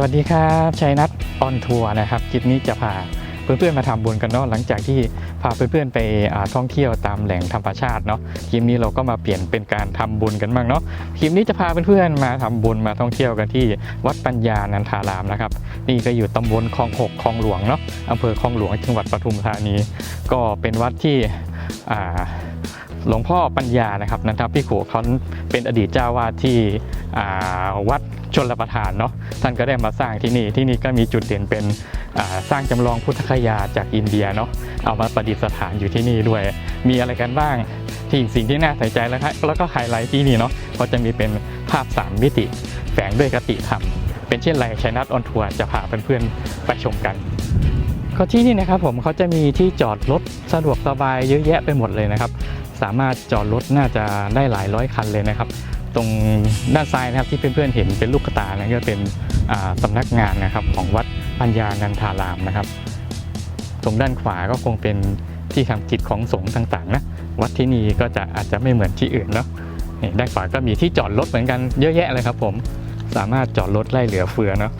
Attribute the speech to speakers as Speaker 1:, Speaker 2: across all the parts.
Speaker 1: วัสดีครับชัยนัทออนทัวร์นะครับคลิปนี้จะพาเพื่อนๆมาทำบุญกันเนาะหลังจากที่พาเพื่อนๆไปท่องเที่ยวตามแหล่งธรรมชาติเนาะคลิปนี้เราก็มาเปลี่ยนเป็นการทำบุญกันบ้างเนาะคลิปนี้จะพาเพื่อนๆมาทำบุญมาท่องเที่ยวกันที่วัดปัญญานันทารามนะครับ นี่ก็อยู่ตำบลคลองหกคลองหลวงเนาะอำเภอคลองหลวงจังหวัดปทุมธานี ก็เป็นวัดที่ หลวงพ่อปัญญานะครับนันทพิขุเขาเป็นอดีตเจ้าวาดที่วัดชนรประทานเนาะท่านก็ได้มาสร้างที่นี่ที่นี่ก็มีจุดเด่นเป็นสร้างจำลองพุทธคยาจากอินเดียเนาะเอามาประดิษฐานอยู่ที่นี่ด้วย มีอะไรกันบ้างที่สิ่งที่น่าใส่ใจแล้วครับแล้วก็ไฮไลท์ที่นี่เนาะก็จะมีเป็นภาพสามมิติแฝงด้วยกติธรรม เป็นเช่นไรชัยนัทออนทัวร์จะพาเพื่อนๆไปชมกันก็ที่นี่นะครับผมเขาจะมีที่จอดรถสะดวกสบายเยอะแยะไปหมดเลยนะครับ สามารถจอดรถน่าจะได้หลายร้อยคันเลยนะครับ ตรงด้านซ้ายนะครับที่เพื่อนๆเห็นเป็นลูกตานั่นก็เป็นอ่าสำนักงานนะครับของวัดปัญญานันทารามนะครับ ตรงด้านขวาก็คงเป็นที่ทำกิจของสงฆ์ต่างๆนะวัดที่นี่ก็จะอาจจะไม่เหมือนที่อื่นเนาะด้านขวาก็มีที่จอดรถเหมือนกันเยอะแยะเลยครับ ผมสามารถจอดรถไล่เหลือเฟือเนาะ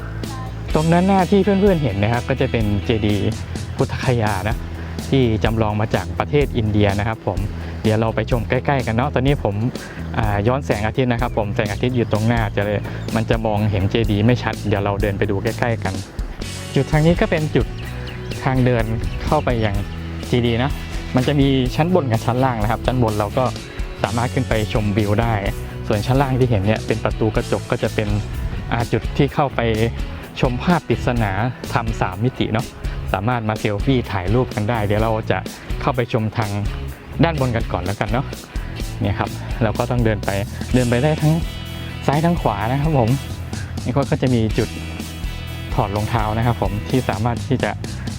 Speaker 1: ตรงนั้นหน้าที่เพื่อนๆเห็นนะครับ ก็จะเป็นเจดีย์พุทธคยานะที่จำลองมาจากประเทศอินเดียนะครับ ผม เดี๋ยวเราไปชมใกล้ๆกันเนาะตอนนี้ผมย้อนแสงอาทิตย์นะครับ ผมแสงอาทิตย์อยู่ตรงหน้าจะเลยมันจะมองเห็นเจดีย์ไม่ชัด เดี๋ยวเราเดินไปดูใกล้ ๆ กัน จุดทางนี้ก็เป็นจุดทางเดินเข้าไปยังเจดีย์นะมันจะมีชั้นบนกับชั้นล่างนะครับ ชั้นบนเราก็สามารถขึ้นไปชมวิวได้ ส่วนชั้นล่างที่เห็นเนี่ยเป็นประตูกระจกก็จะเป็นจุดที่เข้าไปชมภาพปริศนาทำสามมิติเนาะสามารถมาเซลฟี่ถ่ายรูปกันได้ เดี๋ยวเราจะเข้าไปชมทาง ด้านบนกันก่อนแล้วกันเนาะเนี่ยครับเราก็ต้องเดินไปเดินไปได้ทั้งซ้ายทั้งขวานะครับผมนี่ก็จะมีจุดถอดรองเท้านะครับผมที่สามารถที่จะ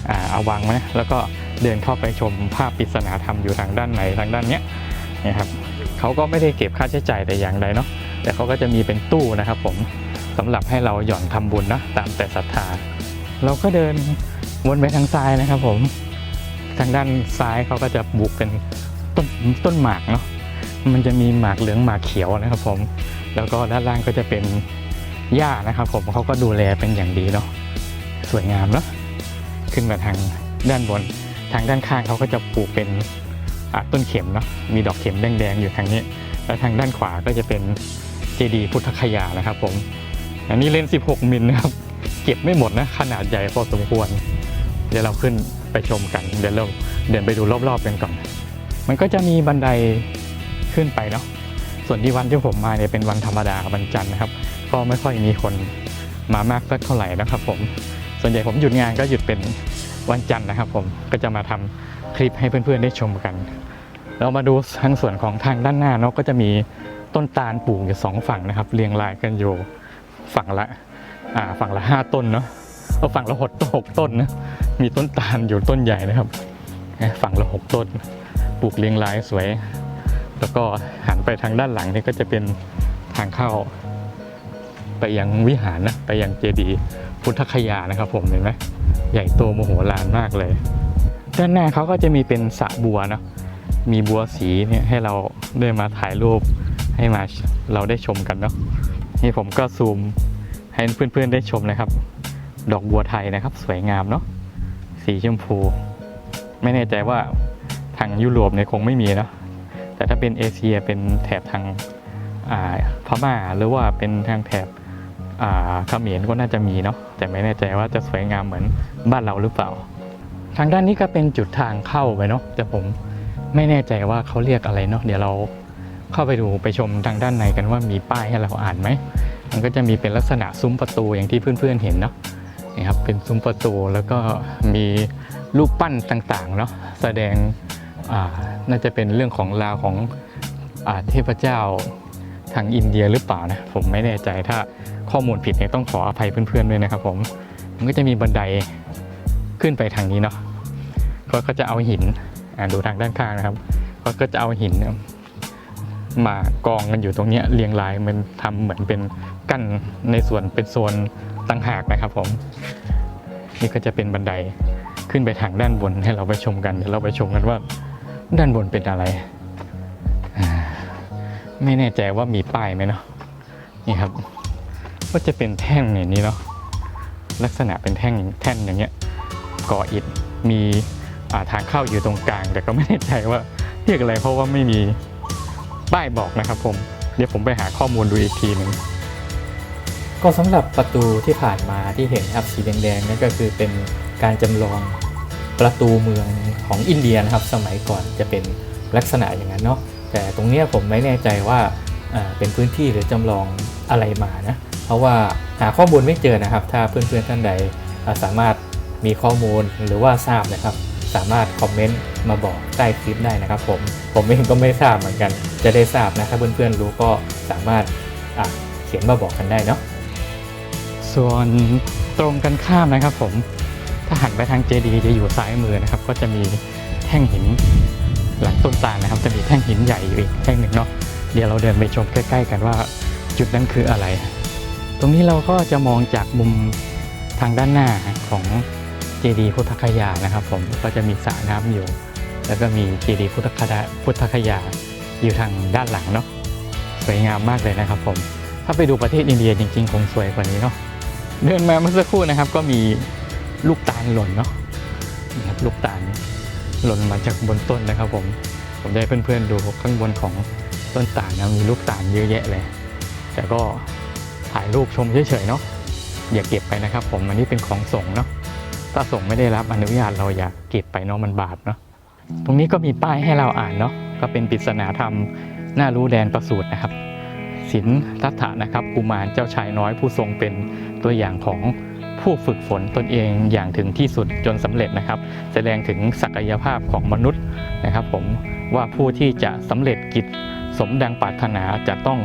Speaker 1: อ่าเอาวางไว้แล้วก็เดินเข้าไปชมภาพปริศนาธรรมอยู่ทางด้านไหนทางด้านเนี้ยนี่ครับเขาก็ไม่ได้เก็บค่าใช้จ่ายแต่อย่างใดเนาะแต่เขาก็จะมีเป็นตู้นะครับผมสำหรับให้เราหย่อนทำบุญนะตามแต่ศรัทธา เราก็เดินวนไปทางซ้ายนะครับผมทางด้านซ้ายเขาก็จะปลูกเป็น ต้นต้นหมากเนาะมันจะมีหมากเหลืองหมากเขียวนะครับผม แล้วก็ด้านล่างก็จะเป็นหญ้านะครับผมเขาก็ดูแลเป็นอย่างดีเนาะสวยงามเนาะขึ้นมาทางด้านบน ทางด้านข้างเขาก็จะปลูกเป็นต้นเข็มเนาะมีดอกเข็มแดงๆอยู่ทางนี้ แล้วทางด้านขวาก็จะเป็นเจดีย์พุทธคยานะครับผม อันนี้เลนส์16 มิลนะครับ เก็บไม่หมดนะ ขนาดใหญ่พอสมควร เดี๋ยวเราขึ้นไปชมกัน เดี๋ยวเราเดินไปดูรอบๆกันก่อน มันก็จะมีบันไดขึ้นไปเนาะส่วนที่วันที่ผมมาเนี่ยเป็นวันธรรมดาวันจันทร์นะครับ ก็ไม่ค่อยมีคนมามากสักเท่าไหร่นะครับ ผม ส่วนใหญ่ผมหยุดงานก็หยุดเป็นวันจันทร์นะครับ ผมก็จะมาทำคลิปให้เพื่อนๆได้ชมกัน เรามาดูทางส่วนของทางด้านหน้าเนาะก็จะมีต้นตาลปลูกอยู่สองฝั่งนะครับ เรียงรายกันอยู่ฝั่งละอ่าฝั่งละห้าต้นเนาะเอาฝั่งละหกหกต้นนะมีต้นตาลอยู่ต้นใหญ่นะครับ ฝั่งละหกต้น ปลูกเรียงรายสวย แล้วก็หันไปทางด้านหลังนี่ก็จะเป็นทางเข้า ไปยังวิหารนะไปยังเจดีย์พุทธคยานะครับ ผมเห็นไหมใหญ่โตโมโหลานมากเลย ด้านหน้าเขาก็จะมีเป็นสระบัวนะมีบัวสีเนี่ยให้เราได้มาถ่ายรูปให้มาเราได้ชมกันเนาะนี่ผมก็ซูมให้เพื่อนๆได้ชมนะครับ ดอกบัวไทยนะครับ สวยงามเนาะสีชมพู ไม่แน่ใจว่า ทางยุโรปเนี่ยคงไม่มีเนาะแต่ถ้าเป็นเอเชียเป็นแถบทางพม่าหรือว่าเป็นทางแถบอ่าเขมรก็น่าจะมีเนาะแต่ไม่แน่ใจว่าจะสวยงามเหมือนบ้านเราหรือเปล่า ทางด้านนี้ก็เป็นจุดทางเข้าไปเนาะแต่ผมไม่แน่ใจว่าเขาเรียกอะไรเนาะเดี๋ยวเราเข้าไปดูไปชมทางด้านในกันว่ามีป้ายให้เราอ่านไหมมันก็จะมีเป็นลักษณะซุ้มประตูอย่างที่เพื่อนๆเห็นเนาะนี่ครับเป็นซุ้มประตูแล้วก็มีรูปปั้นต่างๆเนาะแสดง น่าจะเป็นเรื่องของราวของอเทพเจ้าทางอินเดียหรือเปล่านะผมไม่แน่ใจถ้าข้อมูลผิดเนี่ยต้องขออภัยเพื่อนๆด้วยนะครับ ผมมันก็จะมีบันไดขึ้นไปทางนี้เนาะก็ก็จะเอาหินอ่าดูทางด้านข้างนะครับก็ก็จะเอาหินมากองกันอยู่ตรงนี้เรียงรายมันทำเหมือนเป็นกั้นในส่วนเป็นโซนต่างหากนะครับ ผม นี่ก็จะเป็นบันไดขึ้นไปทางด้านบนให้เราไปชมกันเดี๋ยวเราไปชมกันว่า ด้านบนเป็นอะไร ไม่แน่ใจว่ามีป้ายไหมเนาะนี่ครับ ก็จะเป็นแท่งอย่างนี้เนาะลักษณะเป็นแท่งแท่นอย่างเงี้ยก่ออิฐมีทางเข้าอยู่ตรงกลาง แต่ก็ไม่แน่ใจว่าเรียกอะไรเพราะว่าไม่มีป้ายบอกนะครับผมเดี๋ยวผมไปหาข้อมูลดูอีกทีหนึ่ง
Speaker 2: ก็สำหรับประตูที่ผ่านมาที่เห็นครับสีแดงๆนั่นก็คือเป็นการจำลอง ประตูเมืองของอินเดียนะครับ สมัยก่อนจะเป็นลักษณะอย่างนั้นเนาะแต่ตรงเนี้ยผมไม่แน่ใจว่าเป็นพื้นที่หรือจำลองอะไรมานะเพราะว่าหาข้อมูลไม่เจอนะครับ ถ้าเพื่อนๆท่านใดสามารถมีข้อมูลหรือว่าทราบนะครับ สามารถคอมเมนต์มาบอกใต้คลิปได้นะครับ ผมผมเองก็ไม่ทราบเหมือนกัน จะได้ทราบนะถ้าเพื่อนๆรู้ก็สามารถเขียนมาบอกกันได้เนาะ
Speaker 1: ส่วนตรงกันข้ามนะครับผม ถ้าหันไปทางเจดีจะอยู่ซ้ายมือนะครับ ก็จะมีแท่งหินหลังต้นตาลนะครับ จะมีแท่งหินใหญ่อยู่อีกแท่งหนึ่งเนาะเดี๋ยวเราเดินไปชมใกล้ ๆ กันว่าจุดนั้นคืออะไร ตรงนี้เราก็จะมองจากมุมทางด้านหน้าของเจดีย์พุทธคยานะครับ ผมก็จะมีสระน้ำอยู่ แล้วก็มีเจดีย์พุทธคดาพุทธคยาอยู่ทางด้านหลังเนาะสวยงามมากเลยนะครับ ผมถ้าไปดูประเทศอินเดียจริงๆคงสวยกว่านี้เนาะเดินมาเมื่อสักครู่นะครับ ก็มี ลูกตาลหล่นเนาะนี่ครับลูกตาลหล่นมาจากบนต้นนะครับ ผมผมได้เพื่อนๆดูข้างบนของต้นตาลนะมีลูกตาลเยอะแยะเลย แต่ก็ถ่ายรูปชมเฉยๆเนาะอย่าเก็บไปนะครับ ผมอันนี้เป็นของส่งเนาะถ้าส่งไม่ได้รับอนุญาตเราอย่าเก็บไปเนาะมันบาปเนาะตรงนี้ก็มีป้ายให้เราอ่านเนาะก็เป็นปริศนาธรรมน่ารู้แดนประสูตรนะครับศิลทัตถะนะครับกุมารเจ้าชายน้อยผู้ทรงเป็นตัวอย่างของ ผู้ฝึกฝนตนเองอย่างถึงที่สุดจนสำเร็จนะครับ แสดงถึงศักยภาพของมนุษย์นะครับ ผมว่าผู้ที่จะสำเร็จกิจสมดังปรารถนาจะต้อง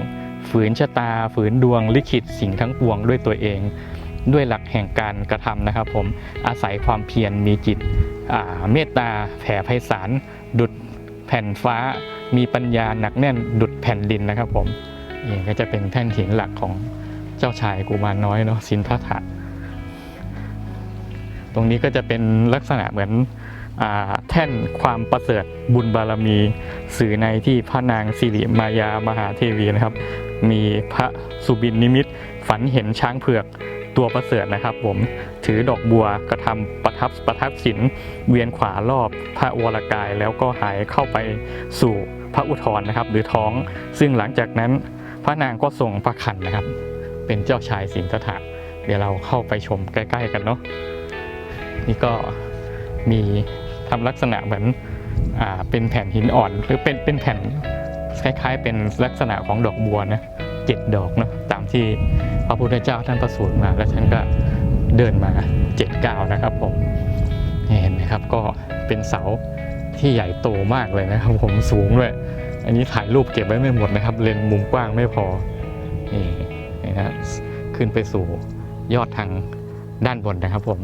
Speaker 1: ฝืนชะตา ฝืนดวงลิขิตสิ่งทั้งปวงด้วยตัวเอง ด้วยหลักแห่งการกระทำนะครับ ผมอาศัยความเพียรมีจิตเมตตาแผ่ไพศาลดุดแผ่นฟ้า มีปัญญาหนักแน่นดุดแผ่นดินนะครับ ผมนี่ก็จะเป็นแท่นหินหลักของเจ้าชายกุมารน้อยเนาะสินทัตถะ ตรงนี้ก็จะเป็นลักษณะเหมือนแท่นความประเสริฐบุญบารมี สื่อในที่พระนางสิริมายามหาเทวีนะครับ มีพระสุบินนิมิตฝันเห็นช้างเผือกตัวประเสริฐนะครับผมถือดอกบัวกระทำประทับประทับศิลเวียนขวารอบพระวรกายแล้วก็หายเข้าไปสู่พระอุทธรนะครับ หรือท้อง ซึ่งหลังจากนั้นพระนางก็ทรงพระขันนะครับ เป็นเจ้าชายสิงห์ถะเดี๋ยวเราเข้าไปชมใกล้ ๆ กันเนาะ นี่ก็มีทำลักษณะเหมือนอ่าเป็นแผ่นหินอ่อน หรือเป็นเป็นแผ่นคล้ายๆ เป็นลักษณะของดอกบัวนะเจ็ดดอกเนาะตามที่พระพุทธเจ้าท่านประสูติมา แล้วท่านก็เดินมาเจ็ดก้าวนะครับผมนี่เห็นไหมครับก็เป็นเสาที่ใหญ่โตมากเลยนะครับ ผมสูงด้วย อันนี้ถ่ายรูปเก็บไว้ไม่หมดนะครับ เลนมุมกว้างไม่พอนี่นี่นะขึ้นไปสู่ยอดทางด้านบนนะครับผม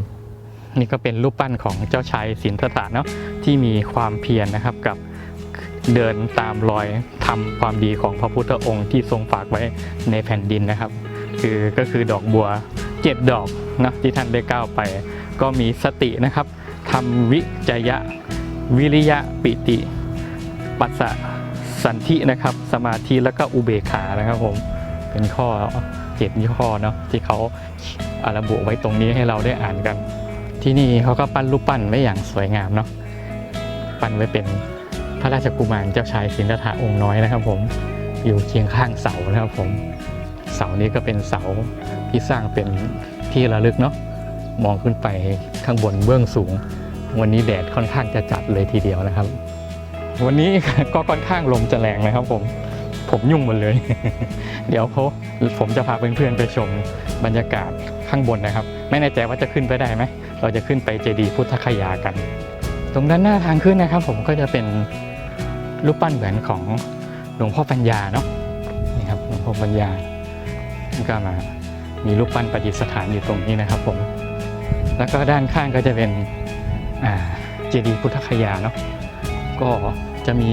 Speaker 1: นี่ก็เป็นรูปปั้นของเจ้าชายสินธตะเนาะที่มีความเพียรนะครับกับเดินตามรอยทำความดีของพระพุทธองค์ที่ทรงฝากไว้ในแผ่นดินนะครับ คือก็คือดอกบัวเจ็ดดอกนะที่ท่านได้ก้าวไป ก็มีสตินะครับทำวิจยะ วิริยะปิติ ปัสสะสันธินะครับ สมาธิแล้วก็อุเบกขานะครับผมเป็นข้อเจ็ดข้อเนาะที่เขาอาระบุไว้ตรงนี้ให้เราได้อ่านกัน ที่นี่เขาก็ปั้นรูปปั้นไว้อย่างสวยงามเนาะปั้นไว้เป็นพระราชกุมารเจ้าชายสินธาองค์น้อยนะครับ ผมอยู่เคียงข้างเสานะครับผมเสานี้ก็เป็นเสาที่สร้างเป็นที่ระลึกเนาะมองขึ้นไปข้างบนเบื้องสูง วันนี้แดดค่อนข้างจะจัดเลยทีเดียวนะครับ วันนี้ก็ค่อนข้างลมจะแรงนะครับ ผมผมยุ่งหมดเลย เดี๋ยวเขาผมจะพาเพื่อนๆไปชมบรรยากาศข้างบนนะครับ ไม่แน่ใจว่าจะขึ้นไปได้ไหม เราจะขึ้นไปเจดีย์พุทธคยากัน ตรงด้านหน้าทางขึ้นนะครับ ผมก็จะเป็นรูปปั้นเหมือนของหลวงพ่อปัญญาเนาะนี่ครับหลวงพ่อปัญญาท่านก็มามีรูปปั้นประดิษฐานอยู่ตรงนี้นะครับผมแล้วก็ด้านข้างก็จะเป็นเจดีย์พุทธคยาเนาะก็จะมี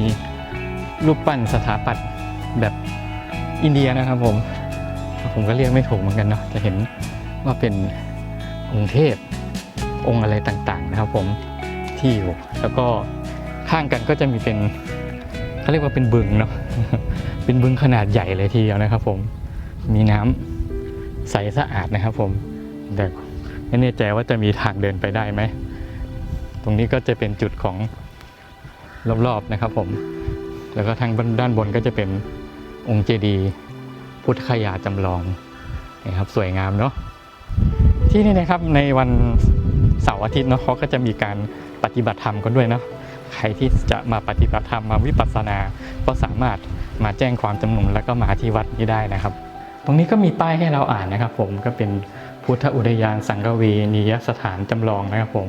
Speaker 1: รูปปั้นสถาปัตย์แบบอินเดียนะครับผมผมก็เรียกไม่ถูกเหมือนกันเนาะจะเห็นว่าเป็นองค์เทพ องค์อะไรต่างๆนะครับผมที่อยู่ แล้วก็ข้างกันก็จะมีเป็นเขาเรียกว่าเป็นบึงเนาะเป็นบึงขนาดใหญ่เลยทีเดียวนะครับ ผมมีน้ำใสสะอาดนะครับ ผมแต่ไม่แน่ใจว่าจะมีทางเดินไปได้ไหมตรงนี้ก็จะเป็นจุดของรอบๆนะครับ ผม แล้วก็ทางด้านบนก็จะเป็นองค์เจดีย์พุทธคยาจำลองนะครับสวยงามเนาะที่นี่นะครับในวัน เสาร์อาทิตย์เนาะเขาก็จะมีการปฏิบัติธรรมกันด้วยเนาะใครที่จะมาปฏิบัติธรรมมาวิปัสสนา ก็สามารถมาแจ้งความจำนงแล้วก็มาที่วัดนี้ได้นะครับ ตรงนี้ก็มีป้ายให้เราอ่านนะครับ ผมก็เป็นพุทธอุทยานสังกเวนียสถานจำลองนะครับ ผม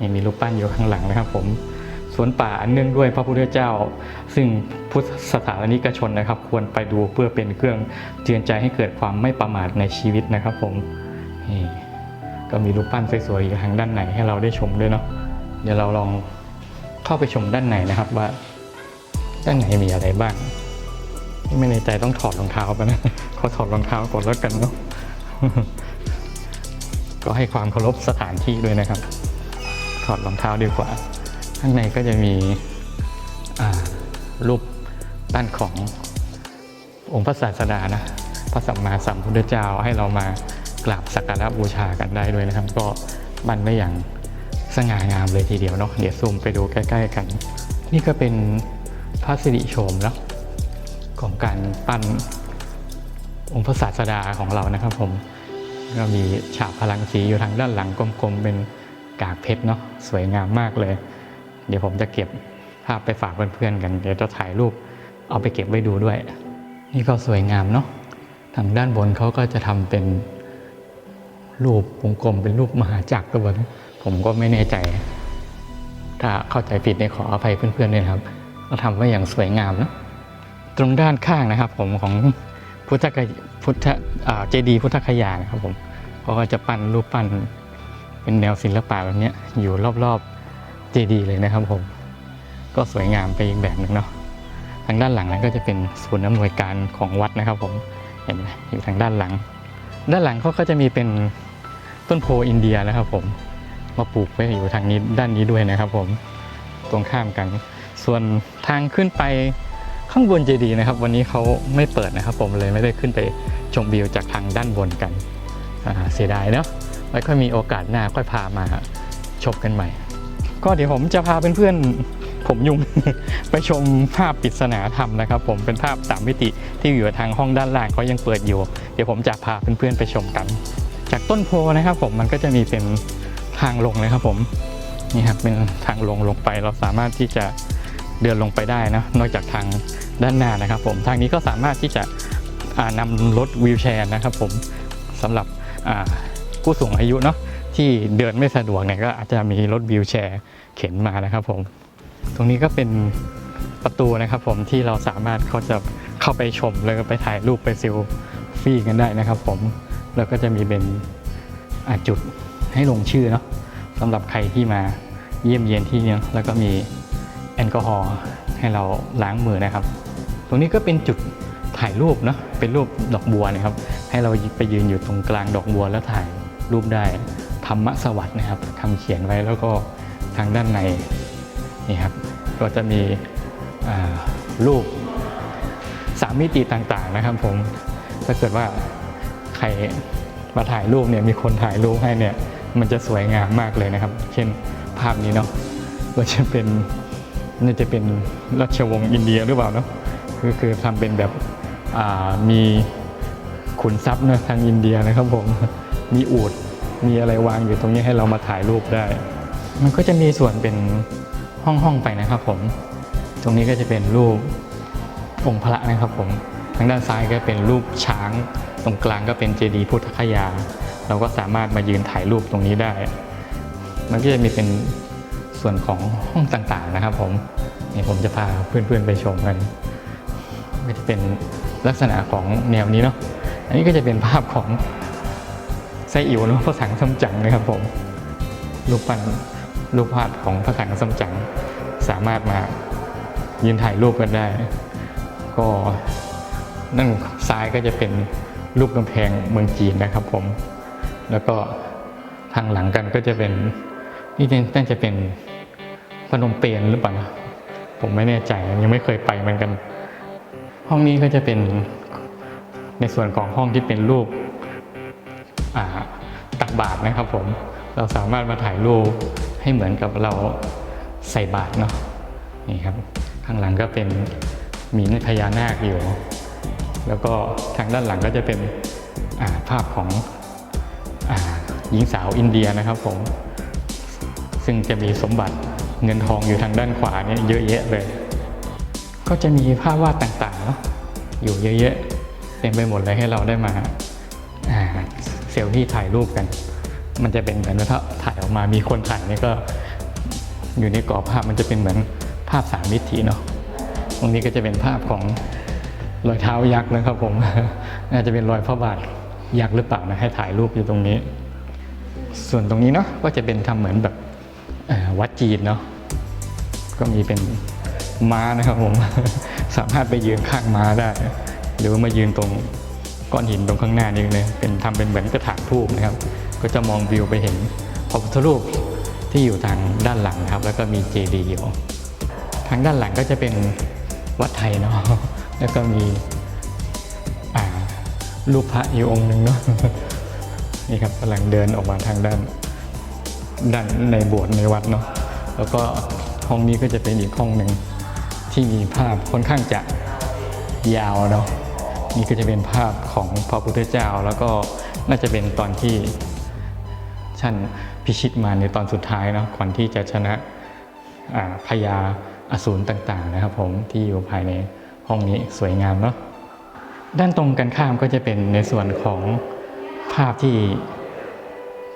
Speaker 1: นี่มีรูปปั้นอยู่ข้างหลังนะครับ ผมสวนป่าอันเนื่องด้วยพระพุทธเจ้า ซึ่งพุทธสถานนิกชนนะครับ ควรไปดูเพื่อเป็นเครื่องเตือนใจให้เกิดความไม่ประมาทในชีวิตนะครับ ผมนี่ ก็มีรูปปั้นสวยๆอยู่ทางด้านในให้เราได้ชมด้วยเนาะเดี๋ยวเราลองเข้าไปชมด้านในนะครับว่า ด้านในมีอะไรบ้างไม่ในใจต้องถอดรองเท้าไปนะขอถอดรองเท้าก่อนแล้วกันเนาะก็ให้ความเคารพสถานที่ด้วยนะครับ ถอดรองเท้าดีกว่า ข้างในก็จะมีรูปปั้นขององค์พระศาสดานะพระสัมมาสัมพุทธเจ้าให้เรามา กราบสักการะบูชากันได้ด้วยนะครับ ก็บันไว้อย่างสง่างามเลยทีเดียวเนาะเดี๋ยวซูมไปดูใกล้ ๆ กัน นี่ก็เป็นพระสิริโฉมเนาะของการปั้นองค์พระศาสดาของเรานะครับผมก็มีฉากพลังสีอยู่ทางด้านหลังกลมๆเป็นกากเพชรเนาะสวยงามมากเลย เดี๋ยวผมจะเก็บภาพไปฝากเพื่อนๆกัน เดี๋ยวจะถ่ายรูปเอาไปเก็บไว้ดูด้วย นี่ก็สวยงามเนาะทางด้านบนเขาก็จะทำเป็น รูปวงกลมเป็นรูปมหาจักรตัวนะผมก็ไม่แน่ใจ ถ้าเข้าใจผิดเนี่ยขออภัยเพื่อนๆด้วยครับเราทำไว้อย่างสวยงามนะตรงด้านข้างนะครับ ผมของพุทธกพุทธเจดีพุทธคยานะครับผมเขาก็จะปั้นรูปปั้นเป็นแนวศิลปะแบบนี้อยู่รอบๆเจดีเลยนะครับผม ก็สวยงามไปอีกแบบหนึ่งเนาะทางด้านหลังนั้นก็จะเป็นศูนย์อำนวยการของวัดนะครับ ผมเห็นไหมอยู่ทางด้านหลัง ด้านหลังเขาก็จะมีเป็น ต้นโพอินเดียนะครับผมมาปลูกไว้อยู่ทางนี้ด้านนี้ด้วยนะครับ ผมตรงข้ามกัน ส่วนทางขึ้นไปข้างบนเจดีนะครับ วันนี้เขาไม่เปิดนะครับ ผมเลยไม่ได้ขึ้นไปชมวิวจากทางด้านบนกันเสียดายเนาะไว้ค่อยมีโอกาสหน้าค่อยพามาชมกันใหม่ ก็เดี๋ยวผมจะพาเพื่อนๆผมยุงไปชมภาพปริศนาธรรมนะครับ ผมเป็นภาพสามมิติที่อยู่ทางห้องด้านล่างเขายังเปิดอยู่ เดี๋ยวผมจะพาเพื่อนๆไปชมกัน จากต้นโพนะครับผมมันก็จะมีเป็นทางลงเลยครับผมนี่ครับเป็นทางลงลงไปเราสามารถที่จะเดินลงไปได้นะนอกจากทางด้านหน้านะครับ ผมทางนี้ก็สามารถที่จะอ่านำรถวีลแชร์นะครับ ผมสำหรับผู้สูงอายุเนาะที่เดินไม่สะดวกเนี่ยก็อาจจะมีรถวีลแชร์เข็นมานะครับ ผม ตรงนี้ก็เป็นประตูนะครับ ผมที่เราสามารถเขาจะเข้าไปชมแล้วก็ไปถ่ายรูปไปซิลฟี่กันได้นะครับ ผม แล้วก็จะมีเป็นจุดให้ลงชื่อเนาะสำหรับใครที่มาเยี่ยมเยียนที่นี่แล้วก็มีแอลกอฮอล์ให้เราล้างมือนะครับ ตรงนี้ก็เป็นจุดถ่ายรูปเนาะเป็นรูปดอกบัวนะครับ ให้เราไปยืนอยู่ตรงกลางดอกบัวแล้วถ่ายรูปได้ธรรมสวัสดิ์นะครับคำเขียนไว้แล้วก็ทางด้านในนี่ครับก็จะมีรูปสามมิติต่างๆนะครับผมถ้าเกิดว่า ใครมาถ่ายรูปเนี่ยมีคนถ่ายรูปให้เนี่ยมันจะสวยงามมากเลยนะครับ เช่นภาพนี้เนาะก็จะเป็นน่าจะเป็นราชวงศ์อินเดียหรือเปล่าเนาะคือคือทำเป็นแบบมีขุนทรัพย์นะทางอินเดียนะครับผมมีอูดมีอะไรวางอยู่ตรงนี้ให้เรามาถ่ายรูปได้ มันก็จะมีส่วนเป็นห้องห้องไปนะครับผม ตรงนี้ก็จะเป็นรูปองค์พระนะครับผม ทางด้านซ้ายก็เป็นรูปช้าง รงกลางก็เป็นเจดีย์พุทธคยา เราก็สามารถมายืนถ่ายรูปตรงนี้ได้ มันก็จะมีเป็นส่วนของห้องต่างๆนะครับ ผมนี่ผมจะพาเพื่อนๆไปชมกันก็จะเป็นลักษณะของแนวนี้เนาะอันนี้ก็จะเป็นภาพของไส้อิ๋วเนาะพระสังสมจังนะครับผมรูปปั้นรูปภาพของพระสังสมจังสามารถมายืนถ่ายรูปกันได้ ก็นั่งซ้ายก็จะเป็น รูปกำแพงเมืองจีนนะครับผม แล้วก็ทางหลังกันก็จะเป็นนี่น่าจะเป็นพนมเปญหรือเปล่านะผมไม่แน่ใจยังไม่เคยไปเหมือนกัน ห้องนี้ก็จะเป็นในส่วนของห้องที่เป็นรูปตักบาตรนะครับผมเราสามารถมาถ่ายรูปให้เหมือนกับเราใส่บาตรเนาะนี่ครับข้างหลังก็เป็นมีพญานาคอยู่ แล้วก็ทางด้านหลังก็จะเป็นาภาพของหญิงสาวอินเดียนะครับผม ซึ่งจะมีสมบัติเงินทองอยู่ทางด้านขวาเนี่ยเยอะแยะเลย ก็จะมีภาพวาดต่างๆเนาะอยู่เยอะๆเต็มไปหมดเลยให้เราได้มาาเซลฟี่ถ่ายรูปกัน มันจะเป็นเหมือนว่าถ้าถ่ายออกมามีคนถ่ายนี่ก็อยู่ในกรอบภาพมันจะเป็นเหมือนภาพสามมิติเนาะตรงนี้ก็จะเป็นภาพของ รอยเท้ายักษ์นะครับผมน่าจะเป็นรอยพระบาทยักษ์หรือเปล่านะให้ถ่ายรูปอยู่ตรงนี้ ส่วนตรงนี้เนาะก็จะเป็นทำเหมือนแบบวัดจีนเนาะก็มีเป็นม้านะครับผมสามารถไปยืนข้างม้าได้ หรือว่ามายืนตรงก้อนหินตรงข้างหน้านี่เลยเป็นทำเป็นเหมือนกระถางทูบนะครับ ก็จะมองวิวไปเห็นพระพุทธรูปที่อยู่ทางด้านหลังครับ แล้วก็มีเจดีย์อยู่ทางด้านหลังก็จะเป็นวัดไทยเนาะ แล้วก็มีอ่ารูปพระอยู่องค์หนึ่งเนาะนี่ครับกำลังเดินออกมาทางด้านด้านในโบสถ์ในวัดเนาะแล้วก็ห้องนี้ก็จะเป็นอีกห้องหนึ่งที่มีภาพค่อนข้างจะยาวเนาะนี่ก็จะเป็นภาพของพระพุทธเจ้า แล้วก็น่าจะเป็นตอนที่ท่านพิชิตมาในตอนสุดท้ายเนาะก่อนที่จะชนะอ่าพญาอสูรต่างๆนะครับผมที่อยู่ภายใน ห้องนี้สวยงามเนาะด้านตรงกันข้ามก็จะเป็นในส่วนของภาพที่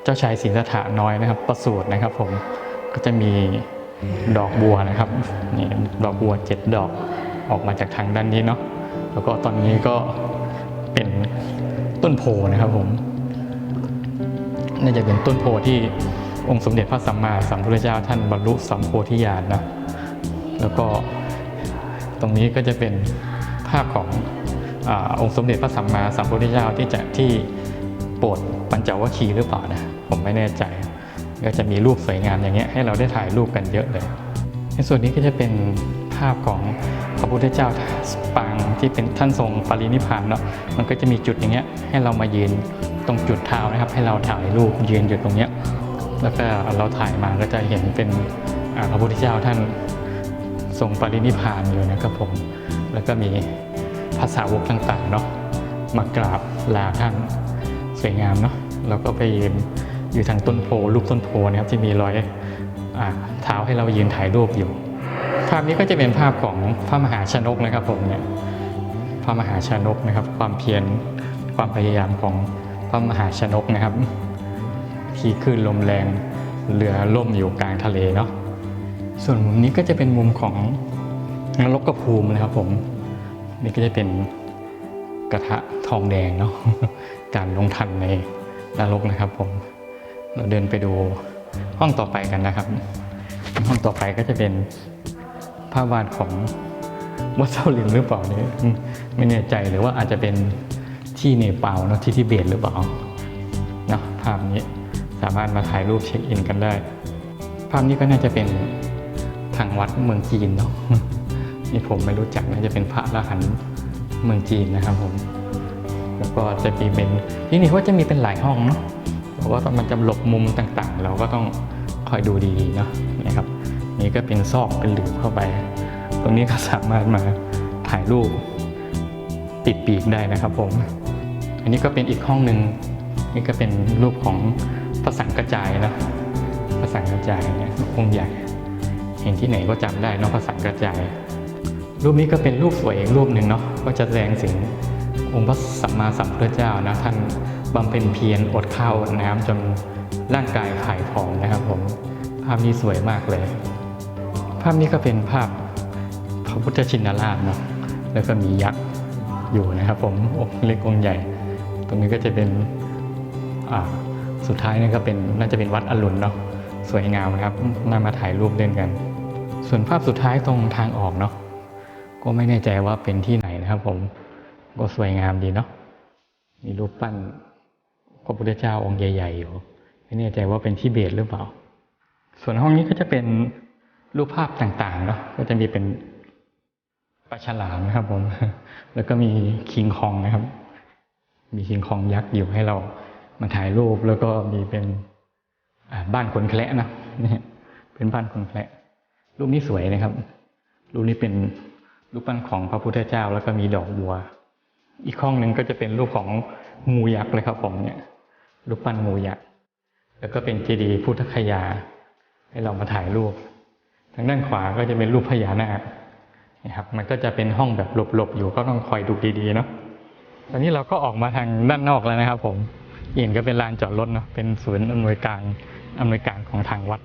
Speaker 1: เจ้าชายศรีสถาน้อยนะครับ ประสูตินะครับผมก็จะมีดอกบัวนะครับนี่ดอกบัวเจ็ดดอกออกมาจากทางด้านนี้เนาะแล้วก็ตอนนี้ก็เป็นต้นโพนะครับผมน่าจะเป็นต้นโพที่องค์สมเด็จพระสัมมาสัมพุทธเจ้าท่านบรรลุสัมโพธิญาณนะแล้วก็ ตรงนี้ก็จะเป็นภาพของอองค์สมเด็จพระสัมมาสัมพุทธเจ้าที่จะที่โปรดปัญจวัคคีย์หรือเปล่านะผมไม่แน่ใจ ก็จะมีรูปสวยงามอย่างเงี้ยให้เราได้ถ่ายรูปกันเยอะเลย ในส่วนนี้ก็จะเป็นภาพของพระพุทธเจ้าปางที่เป็นท่านทรงปรินิพพานเนาะมันก็จะมีจุดอย่างเงี้ยให้เรามายืนตรงจุดเท้านะครับ ให้เราถ่ายรูปยืนอยู่ตรงเนี้ยแล้วก็เราถ่ายมาก็จะเห็นเป็นพระพุทธเจ้าท่าน ทรงปรินิพานอยู่นะครับผม แล้วก็มีภาษาวกต่างๆเนาะมากราบลาท่านสวยงามเนาะแล้วก็ไปยืนอยู่ทางต้นโพรูปต้นโพนะครับที่มีรอยเท้าให้เรายืนถ่ายรูปอยู่ ภาพนี้ก็จะเป็นภาพของพระมหาชนกนะครับผมเนี่ยพระมหาชนกนะครับ ความเพียรความพยายามของพระมหาชนกนะครับที่คลื่นลมแรงเรือล่มอยู่กลางทะเลเนาะ ส่วนมุมนี้ก็จะเป็นมุมของนรกกระภูมินะครับผม นี่ก็จะเป็นกระทะทองแดงเนาะการลงทันในนรกนะครับผม เราเดินไปดูห้องต่อไปกันนะครับ ห้องต่อไปก็จะเป็นภาพวาดของวัดเจ้าหลินหรือเปล่าเนี่ยไม่แน่ใจหรือว่าอาจจะเป็นที่เนปาลเนอะที่ทิเบตหรือเปล่าเนาะภาพนี้สามารถมาถ่ายรูปเช็คอินกันได้ ภาพนี้ก็น่าจะเป็น ทางวัดเมืองจีนเนาะนี่ผมไม่รู้จักน่าจะเป็นพระอรหันเมืองจีนนะครับผม แล้วก็จะมีเป็นที่นี่ก็จะมีเป็นหลายห้องเนาะเพราะว่ามันจะหลบมุมต่างๆ เราก็ต้องคอยดูดีๆเนาะนะครับ นี่ก็เป็นซอกเป็นหลืมเข้าไป ตรงนี้ก็สามารถมาถ่ายรูปติดปีกได้นะครับผม อันนี้ก็เป็นอีกห้องหนึ่งนี่ก็เป็นรูปของพระสังกระจายนะพระสังกระจายเนี่ยองค์ใหญ่ เห็นที่ไหนก็จำได้เนาะพระสังกระจาย รูปนี้ก็เป็นรูปสวยอีกรูปหนึ่งเนาะก็จะแสดงถึงองค์พระสัมมาสัมพุทธเจ้านะท่านบำเพ็ญเพียรอดข้าวอดน้ำจนร่างกายผายผอมนะครับผมภาพนี้สวยมากเลย ภาพนี้ก็เป็นภาพพระพุทธชินราชเนาะแล้วก็มียักษ์อยู่นะครับ ผมองค์เล็กองค์ใหญ่ ตรงนี้ก็จะเป็นสุดท้ายนี่ก็เป็นน่าจะเป็นวัดอรุณเนาะสวยงามนะครับน่ามาถ่ายรูปเล่นกัน ส่วนภาพสุดท้ายตรงทางออกเนาะก็ไม่แน่ใจว่าเป็นที่ไหนนะครับ ผมก็สวยงามดีเนาะมีรูปปั้นพระพุทธเจ้าองค์ใหญ่ๆอยู่ไม่แน่ใจว่าเป็นที่เบตหรือเปล่า ส่วนห้องนี้ก็จะเป็นรูปภาพต่างๆเนาะก็จะมีเป็นปลาฉลามนะครับ ผม แล้วก็มีคิงคองนะครับ มีคิงคองยักษ์อยู่ให้เรามาถ่ายรูปแล้วก็มีเป็นบ้านคนแคละนะนี่เป็นบ้านคนแคละ รูปนี้สวยนะครับ รูปนี้เป็นรูปปั้นของพระพุทธเจ้าแล้วก็มีดอกบัว อีกห้องหนึ่งก็จะเป็นรูปของงูยักษ์เลยครับผมเนี่ย รูปปั้นงูยักษ์แล้วก็เป็นเจดีย์พุทธคยา ให้เรามาถ่ายรูป ทางด้านขวาก็จะเป็นรูปพญานาคนะครับ มันก็จะเป็นห้องแบบหลบๆอยู่ก็ต้องคอยดูดีๆเนาะตอนนี้เราก็ออกมาทางด้านนอกแล้วนะครับ ผมเห็นก็เป็นลานจอดรถเนาะเป็นศูนย์อำนวยการอำนวยการของทางวัด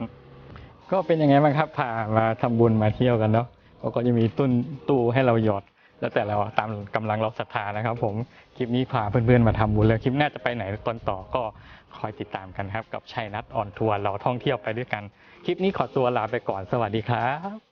Speaker 1: ก็เป็นยังไงบ้างครับพามาทำบุญมาเที่ยวกันเนาะเขาก็จะมีตุ้นตู้ให้เราหยอด แล้วแต่เราตามกำลังเราศรัทธานะครับ ผมคลิปนี้พาเพื่อนๆมาทำบุญแล้วคลิปหน้าจะไปไหนตอนต่อก็คอยติดตามกันครับ กับชัยนัทออนทัวร์เราท่องเที่ยวไปด้วยกัน คลิปนี้ขอตัวลาไปก่อนสวัสดีครับ